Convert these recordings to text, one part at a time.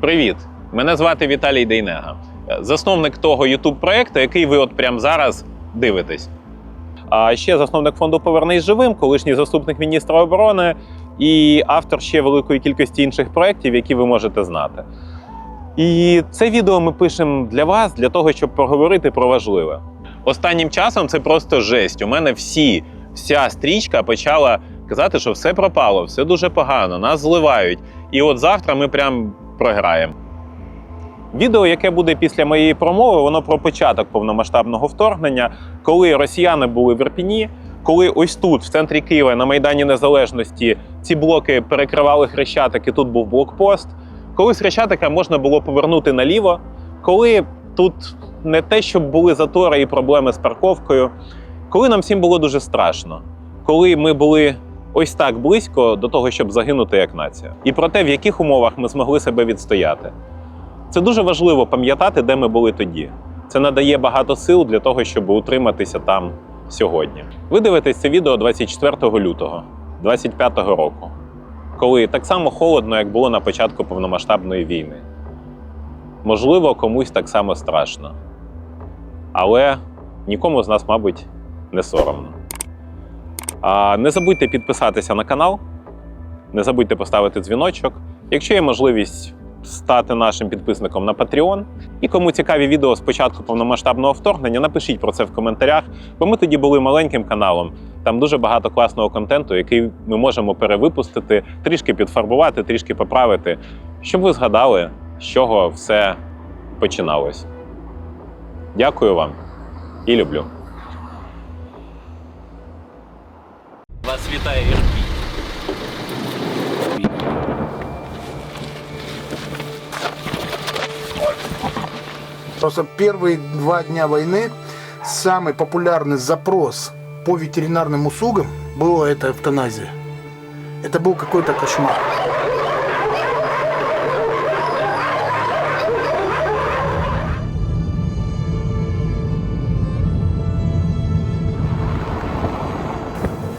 Привіт! Мене звати Віталій Дейнега, засновник того youtube проекту який ви от прямо зараз дивитесь. А ще засновник фонду Повернись живим, колишній заступник міністра оборони і автор ще великої кількості інших проєктів, які ви можете знати. І це відео ми пишемо для вас, для того, щоб поговорити про важливе. Останнім часом це просто жесть. У мене всі, вся стрічка почала казати, що все пропало, все дуже погано, нас зливають. І от завтра ми прям програємо. Відео, яке буде після моєї промови, воно про початок повномасштабного вторгнення, коли росіяни були в Ірпіні, коли ось тут, в центрі Києва, на Майдані Незалежності, ці блоки перекривали хрещатик, і тут був блокпост. Коли з хрещатика можна було повернути наліво, коли тут не те, щоб були затори і проблеми з парковкою, коли нам всім було дуже страшно, коли ми були ось так близько до того, щоб загинути як нація, і про те, в яких умовах ми змогли себе відстояти. Це дуже важливо пам'ятати, де ми були тоді. Це надає багато сил для того, щоб утриматися там сьогодні. Ви дивитесь це відео 24 лютого 2025 року, коли так само холодно, як було на початку повномасштабної війни. Можливо, комусь так само страшно. Але нікому з нас, мабуть, не соромно. Не забудьте підписатися на канал, не забудьте поставити дзвіночок. Якщо є можливість стати нашим підписником на Patreon. І кому цікаві відео з початку повномасштабного вторгнення, напишіть про це в коментарях, бо ми тоді були маленьким каналом. Там дуже багато класного контенту, який ми можемо перевипустити, трішки підфарбувати, трішки поправити, щоб ви згадали, з чого все починалось. Дякую вам і люблю. Вас вітає Ірпінь. Просто первые два дня войны самый популярный запрос по ветеринарным услугам было это эвтаназия. Это был какой-то кошмар.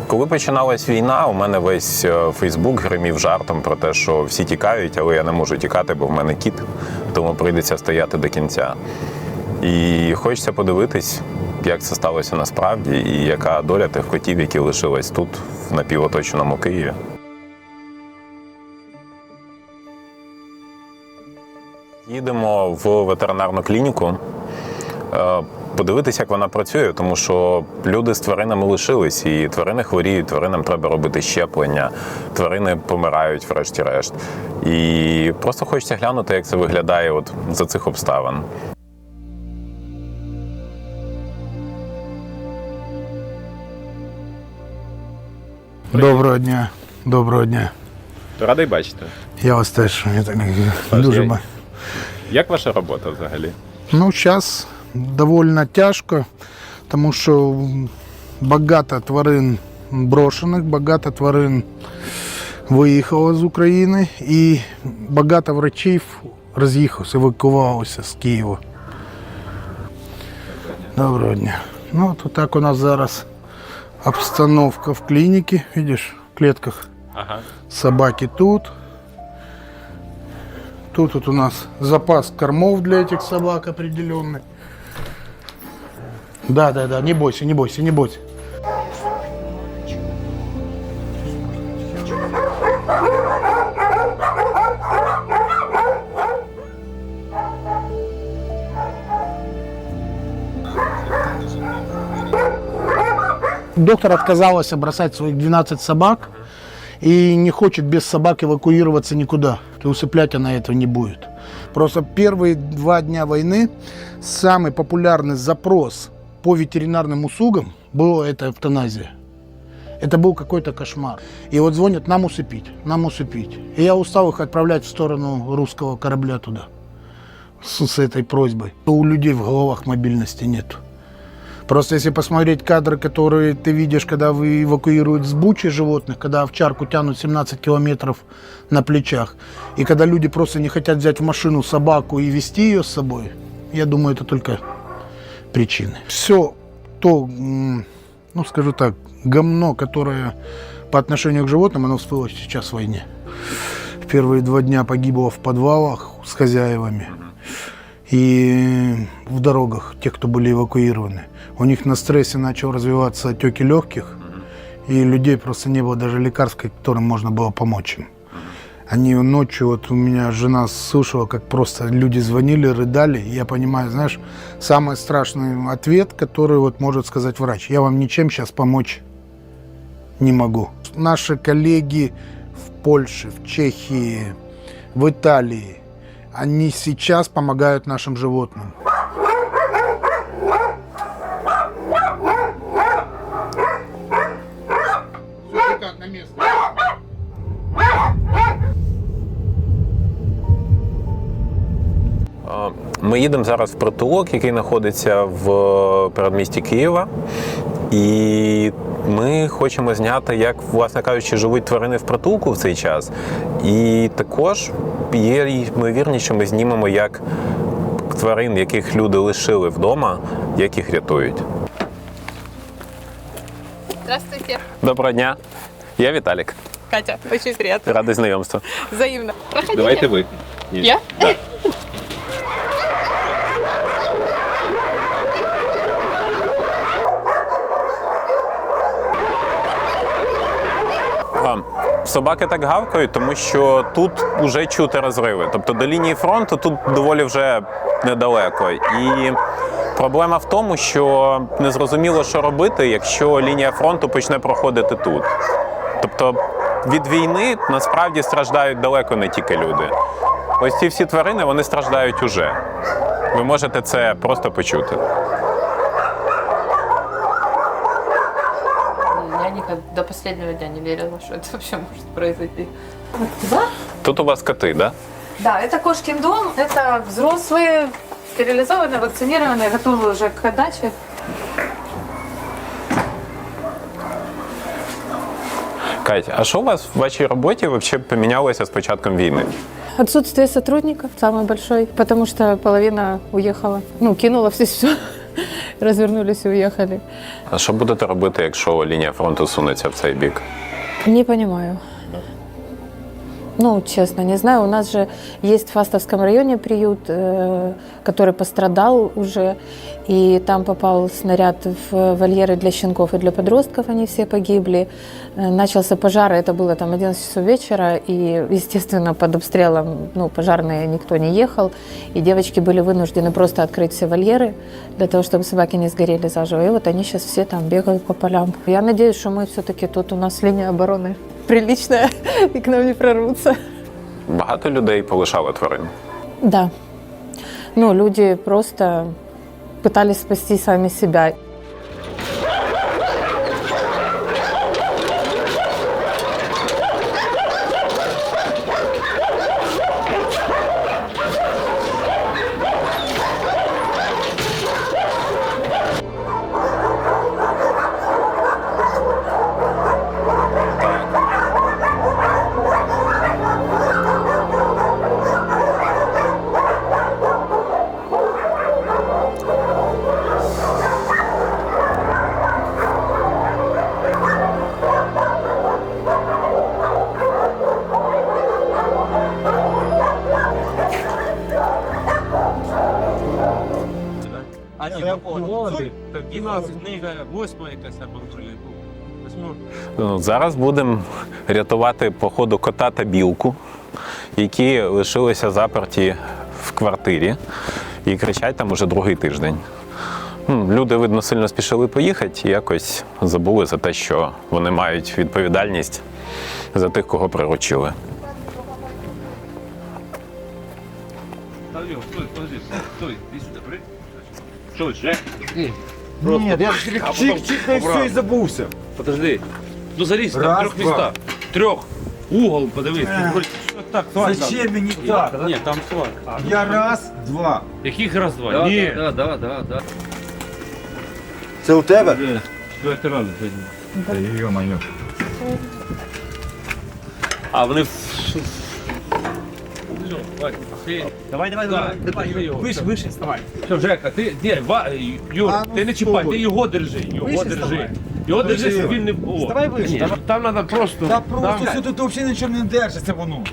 Коли починалась війна, у мене весь е, Фейсбук гримів жартом про те, що всі тікають, але я не можу тікати, бо в мене кіт, тому прийдеться стояти до кінця. І хочеться подивитись, як це сталося насправді, і яка доля тих котів, які лишились тут, в напівоточеному Києві. Їдемо в ветеринарну клініку. Подивитися, як вона працює, тому що люди з тваринами лишились, і тварини хворіють, тваринам треба робити щеплення, тварини помирають, врешті-решт. І просто хочеться глянути, як це виглядає от за цих обставин. Доброго дня. Доброго дня. Радий бачити. Я вас теж я так, дуже я- ба- Як ваша робота взагалі? Ну, зараз довольно тяжко, тому що багато тварин брошених, багато тварин виїхало з України і багато врачів роз'їхалося, евакувалося з Києва. Доброго дня. Ну, то так у нас зараз обстановка в клініці, видиш, в клетках. Ага. Собаки тут. Тут вот у нас запас кормов для этих собак определенный. Да, да, да, не бойся, не бойся, не бойся. Доктор отказалась бросать своих 12 собак и не хочет без собак эвакуироваться никуда. И усыплять она этого не будет. Просто первые два дня войны самый популярный запрос по ветеринарным услугам было это эвтаназия. Это был какой-то кошмар. И вот звонят, нам усыпить, нам усыпить. И я устал их отправлять в сторону русского корабля туда. С, с этой просьбой. У людей в головах мобильности нет. Просто если посмотреть кадры, которые ты видишь, когда вы эвакуируют с бучи животных, когда овчарку тянут 17 километров на плечах, и когда люди просто не хотят взять в машину собаку и вести ее с собой, я думаю, это только причины. Все то, ну скажу так, говно, которое по отношению к животным, оно всплыло сейчас в войне. первые два дня погибло в подвалах с хозяевами и в дорогах, те, кто были эвакуированы. У них на стрессе начал развиваться отеки легких, и людей просто не было даже лекарств, которым можно было помочь им. Они ночью, вот у меня жена слышала, как просто люди звонили, рыдали. Я понимаю, знаешь, самый страшный ответ, который вот может сказать врач. Я вам ничем сейчас помочь не могу. Наши коллеги в Польше, в Чехии, в Италии, они сейчас помогают нашим животным. на место. Ми їдемо зараз в притулок, який знаходиться в передмісті Києва. І ми хочемо зняти, як, власне кажучи, живуть тварини в притулку в цей час. І також є ймовірність, що ми знімемо, як тварин, яких люди лишили вдома, як їх рятують. Здравствуйте, Доброго дня. Я Віталік. Катя. Очень приятно. Радий знайомству. Взаимно. Проходите. ви. Я? Собаки так гавкають, тому що тут вже чути розриви. Тобто до лінії фронту тут доволі вже недалеко. І проблема в тому, що незрозуміло, що робити, якщо лінія фронту почне проходити тут. Тобто від війни насправді страждають далеко не тільки люди. Ось ці всі тварини вони страждають уже. Ви можете це просто почути. Я никогда до последнего дня не верила, что это вообще может произойти. Тут у вас коти, да? Да, это кошкин дом. Это взрослые, стерилизованные, вакцинированные, готовы уже к отдаче. Катя, а що у вас в вашій роботі взагалі помінялося з початком війни? Отсутствие сотрудников самый большой, потому что половина уехала, ну, кинула все, все, развернулись і уїхали. А що будете робити, якщо лінія фронту сунеться в цей бік? Не понимаю. Ну, честно, не знаю. У нас же есть в Фастовском районе приют, э, который пострадал уже, и там попал снаряд в вольеры для щенков и для подростков, они все погибли. Э, Начался пожар, это было там 11 часов вечера, и, естественно, под обстрелом ну, пожарные никто не ехал, и девочки были вынуждены просто открыть все вольеры для того, чтобы собаки не сгорели заживо. И вот они сейчас все там бегают по полям. Я надеюсь, что мы все-таки тут у нас линия обороны приличная, и к нам не прорвутся. Багато людей полишали тварин. Да. Ну, люди просто пытались спасти сами себя. А ні, молодий, тоді нас книга восьма якась або. Ну, Зараз будемо рятувати по ходу кота та білку, які лишилися заперті в квартирі і кричать там уже другий тиждень. Ну, Люди, видно, сильно спішили поїхати і якось забули за те, що вони мають відповідальність за тих, кого приручили. Що, ще? Нет, я А чих, потом чих, и все, обратно. и забылся. Подожди. Ну залізь на Раз, трьох два. містах. Трьох. Угол, подивись. Тут вроде- що Так, сварка. Зачем мне так? Ні, там сварка. Я раз, два. Яких раз два? Ні. Да, да, да, да. Це у тебе? Четвертий раз сьогодні. Ё-моё. А вони... Давай, Давай, давай, давай. Вище, вище, вставай. Все, Жека, ти де? Ва... Е, Юр, А, ну, ти не ну, чіпай, ти його держи. Його Вище держи. вставай. Його держи, щоб він не було. Вставай вище. Ні, ну, Там треба просто. Та просто там- сюди взагалі нічого не держиться воно.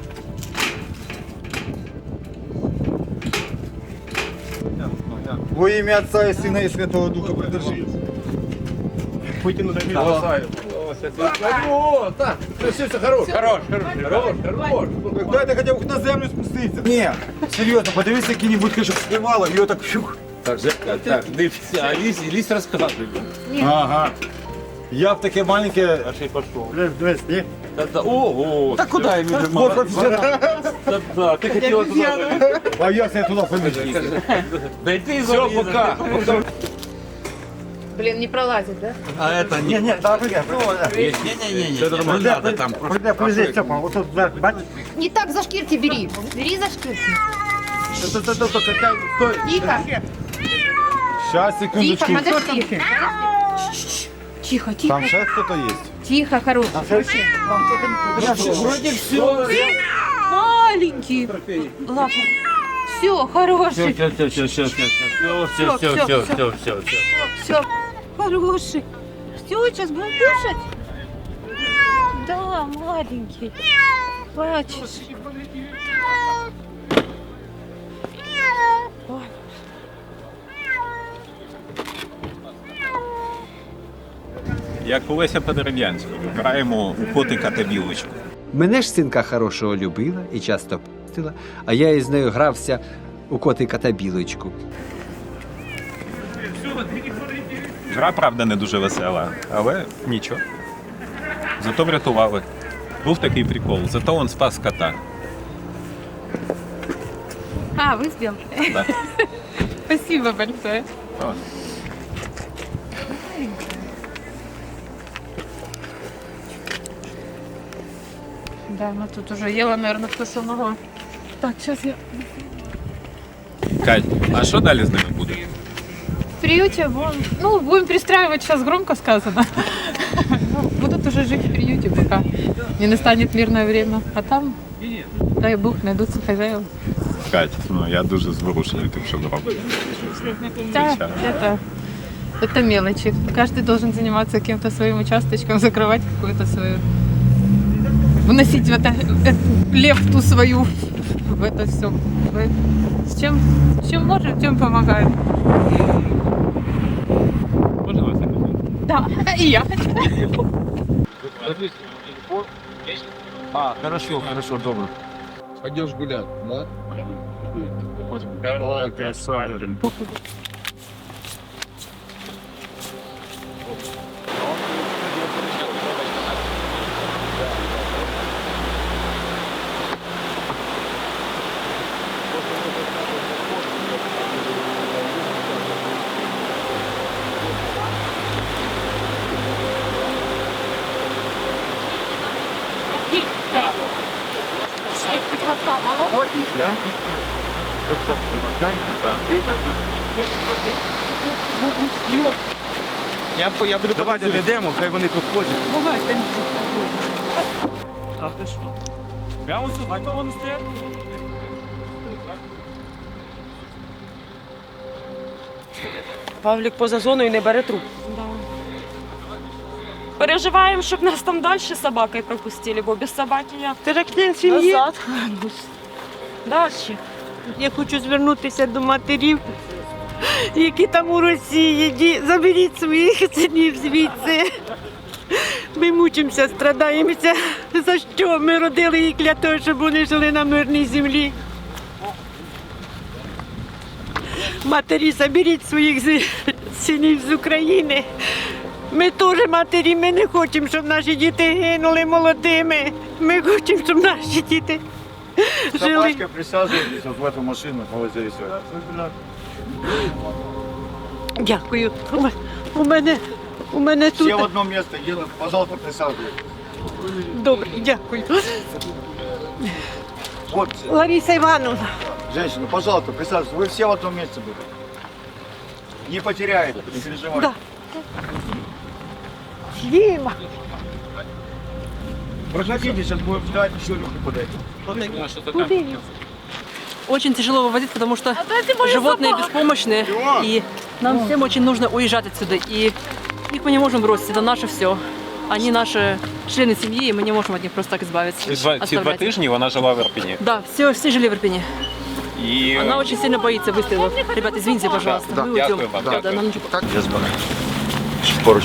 Во ім'я Отця і Сина і Святого Духа придержи. Хоть і не о, так, все, все, хорош. Хорош, хорош. Хорош, хорош. Так дайте хотя бы на землю спуститься. Не, серьезно, подивись, какие-нибудь каже, співало, ее отак фюх. Так, же, так, дивіться, а ліс, ліс розказує. Ага. Я в таке маленьке, а ще й пішов. Дивись, Та-та, Ого! Та куди я віджимаю? Та-та, ти хотіла туди. А я себе туди поміщу. Дайте Все, пока. Блин, не пролазит, да? А это не... Ні, так, ні, Не-не-не, это нормально надо там. Прийде, прийде, Степа, ось тут, бачиш? Не так за шкирки бери. Бери за шкирки. Тихо, Щас, тихо, секундочку. подожди. Тихо, тихо, Там ще хто-то є? тихо, хороший. Вроде все. Маленький. Ладно. Все, хороший. Все, все, все, все, все, все, все, все, все, все, все, все. Хороший. Все, сейчас будем кушать. Да, маленький. Плачешь. Ой. Як Олеся Подерев'янська, граємо у котика та білочку. Мене ж синка хорошого любила і часто пустила, а я із нею грався у котика та білочку. Гра, правда, не дуже весела, але нічого. Зато врятували. Був такий прикол, зато він спас кота. А, вы сделали? Да. Спасибо большое. О. Да, она тут уже ела, наверное, кто самого. Так, сейчас я... Кать, а що далі з ними приюте вон... Ну, будем пристраивать, сейчас громко сказано. Ну, Будут уже жить в приюте, пока не настанет мирное время. А там, дай бог, найдутся хозяева. Кать, ну я дуже зворушений тим, що робиш. Да, это, это мелочи. Каждый должен заниматься каким-то своим участочком, закрывать какую-то свою... Вносить в это, эту лепту свою в это все. С чем, с чем можем, тем помогаем. я. А, хорошо, хорошо, добро. Пойдешь гулять, да? Я, я буду Давайте дійдемо, хай вони тут ходять. А ти що? Прямо сюди повинен стояти? Павлік поза зоною не бере труп. Переживаємо, щоб нас там далі з собакою пропустили, бо без собаки я Ти член сім'ї. назад. Далі. Я хочу звернутися до матерів, які там у Росії. Заберіть своїх синів звідси. Ми мучимося, страдаємося. За що? Ми родили їх для того, щоб вони жили на мирній землі. Матері, заберіть своїх синів з України. Ми теж матері, ми не хочемо, щоб наші діти гинули молодими. Ми хочемо, щоб наші діти жили. Собачка, присаджуйтесь в эту машину, вот здесь. Дякую. У ме- У мене, у мене тут. Все в одно место делаем, пожалуйста, присаживайтесь. Добре, дякую. Вот, Лариса Івановна, женщина, пожалуйста, присаживайтесь. Вы все в одном месте будете. Не потеряете, не переживайте. Да. Діма. Проходите, сейчас будем ждать еще люди подойдут. Куди? Очень тяжело выводить, потому что животные беспомощные, и нам всем очень нужно уезжать отсюда. И их мы не можем бросить, это наше все. Они наши члены семьи, и мы не можем от них просто так избавиться. Ці два, ці два оставлять их. тижні вона жила в Ірпіні. Да, все, все жили в Ирпене. І Она очень сильно боится выстрелов. Ребят, извините, пожалуйста. Да, Мы уйдем. дякую вам, Да, дякую. да, нам ничего- Поруч.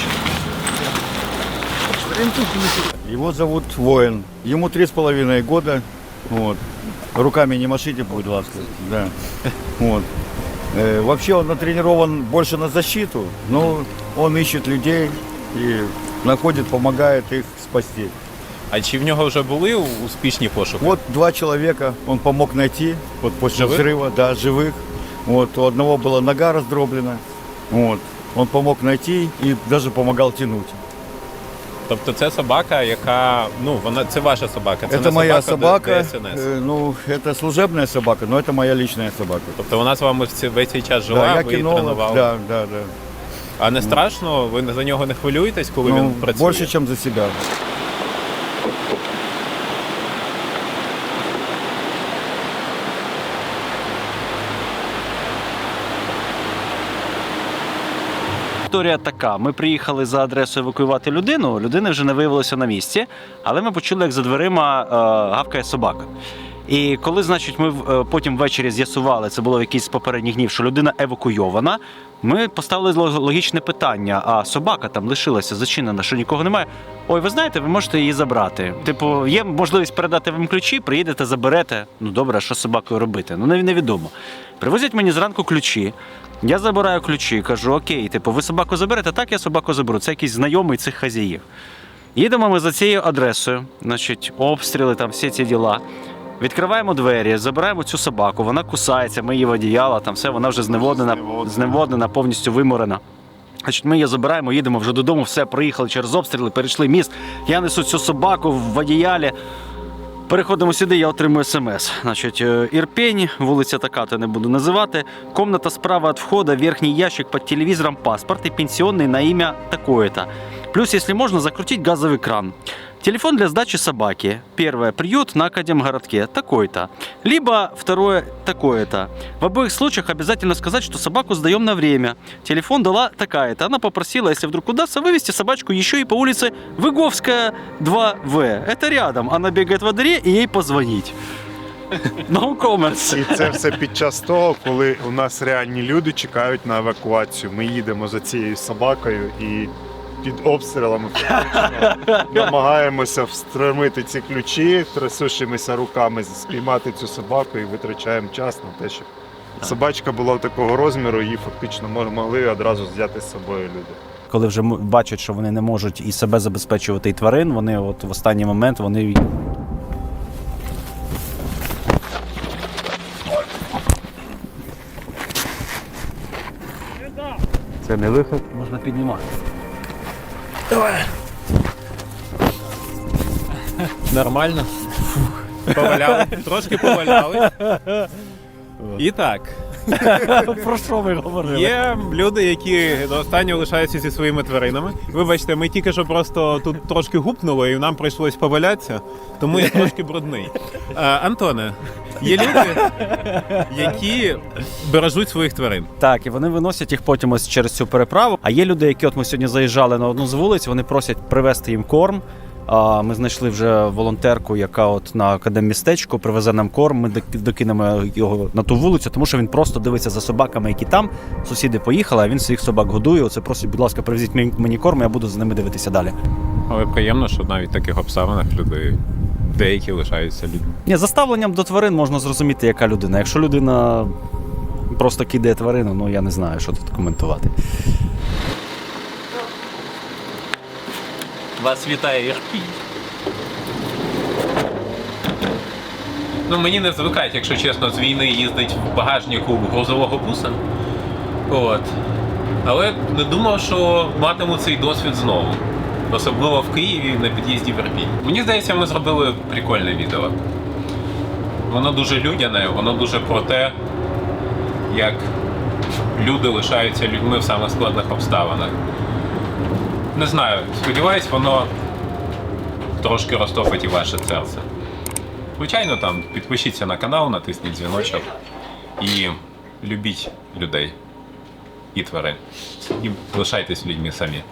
Его зовут Воин. Ему три с половиной года. Вот. Руками не машите, будь ласка. Да. Вот. Э, вообще он натренирован больше на защиту, но он ищет людей и находит, помогает их спасти. а чи в нього вже були успішні пошуки? Вот два человека он помог найти вот после Живых? взрыва, да, живых. Вот, у одного была нога раздроблена. Вот. Он помог найти и даже помогал тянуть. Тобто це собака, яка ну вона це ваша собака. Це это не моя собака, собака. Д- ДСНС. э, ну, это служебная собака, но это моя личная собака. Тобто вона з вами в ці- весь цей час жила, да, я ви її кинолог, тренували. да, да, да. А не страшно? Ви за нього не хвилюєтесь, коли Ну, він працює? больше, чем за себя. Історія така: ми приїхали за адресою евакуювати людину. Людини вже не виявилося на місці, але ми почули, як за дверима е, гавкає собака. І коли, значить, ми е, потім ввечері з'ясували, це було в якийсь з попередніх днів, що людина евакуйована. Ми поставили логічне питання: а собака там лишилася зачинена, що нікого немає. Ой, ви знаєте, ви можете її забрати. Типу, є можливість передати вам ключі, приїдете, заберете. Ну добре, що з собакою робити? Ну невідомо. Привозять мені зранку ключі. Я забираю ключі, кажу: окей, типу, ви собаку заберете? Так, я собаку заберу. Це якийсь знайомий цих хазяїв. Їдемо ми за цією адресою, значить, обстріли, там всі ці діла. Відкриваємо двері, забираємо цю собаку, вона кусається, ми її в там все, вона вже зневоднена, зневоднена, повністю виморена. Значить, ми її забираємо, їдемо вже додому, все, приїхали через обстріли, перейшли міст. Я несу цю собаку в одіялі. Переходимо сюди, я отримую смс. Значить, е, Ірпень, вулиця така, то не буду називати. Комната справа від входа, верхній ящик під телевізором, паспорт і пенсіонний на ім'я такое-то. Плюс, если можно, закрутить газовый кран. Телефон для сдачи собаки. Первое. Приют на Академгородке. Такой-то. Либо второе. Такое-то. В обоих случаях обязательно сказать, что собаку сдаем на время. Телефон дала такая-то. Она попросила, если вдруг удастся, вывести собачку еще и по улице Выговская 2В. Это рядом. Она бегает во дворе и ей позвонить. No comments. І це все під час того, коли у нас реальні люди чекають на евакуацію. Ми їдемо за цією собакою і під обстрілами намагаємося встромити ці ключі, трясущимися руками, спіймати цю собаку і витрачаємо час на те, щоб собачка була такого розміру, її фактично могли одразу взяти з собою люди. Коли вже бачать, що вони не можуть і себе забезпечувати, і тварин, вони от в останній момент вони Це не виход, можна піднімати. Нормально. Поваляли, трошки поваляли. І так, Про що ви говорили? є люди, які до останнього лишаються зі своїми тваринами. Вибачте, ми тільки що просто тут трошки гупнули, і нам прийшлось повалятися, тому я трошки брудний. А, Антоне, є люди, які бережуть своїх тварин. Так, і вони виносять їх потім ось через цю переправу. А є люди, які от ми сьогодні заїжджали на одну з вулиць, вони просять привезти їм корм. А ми знайшли вже волонтерку, яка от на академмістечку привезе нам корм. Ми докинемо його на ту вулицю, тому що він просто дивиться за собаками, які там. Сусіди поїхали, а він своїх собак годує. Оце просить, будь ласка, привезіть мені- корм, я буду за ними дивитися далі. Але приємно, що навіть в таких обставинах люди деякі лишаються людьми. Ні, за ставленням до тварин можна зрозуміти, яка людина. Якщо людина просто кидає тварину, ну я не знаю, що тут коментувати. Вас вітає Ірпінь. Ну, мені не звикають, якщо чесно, з війни їздить в багажнику грузового буса. От. Але не думав, що матиму цей досвід знову. Особливо в Києві на під'їзді в Ірпінь. Мені здається, ми зробили прикольне відео. Воно дуже людяне, воно дуже про те, як люди лишаються людьми в самих складних обставинах. Не знаю, сподіваюсь, воно трошки розтопить і ваше серце. Звичайно, там підпишіться на канал, натисніть дзвіночок і любіть людей і тварин. І лишайтесь людьми самі.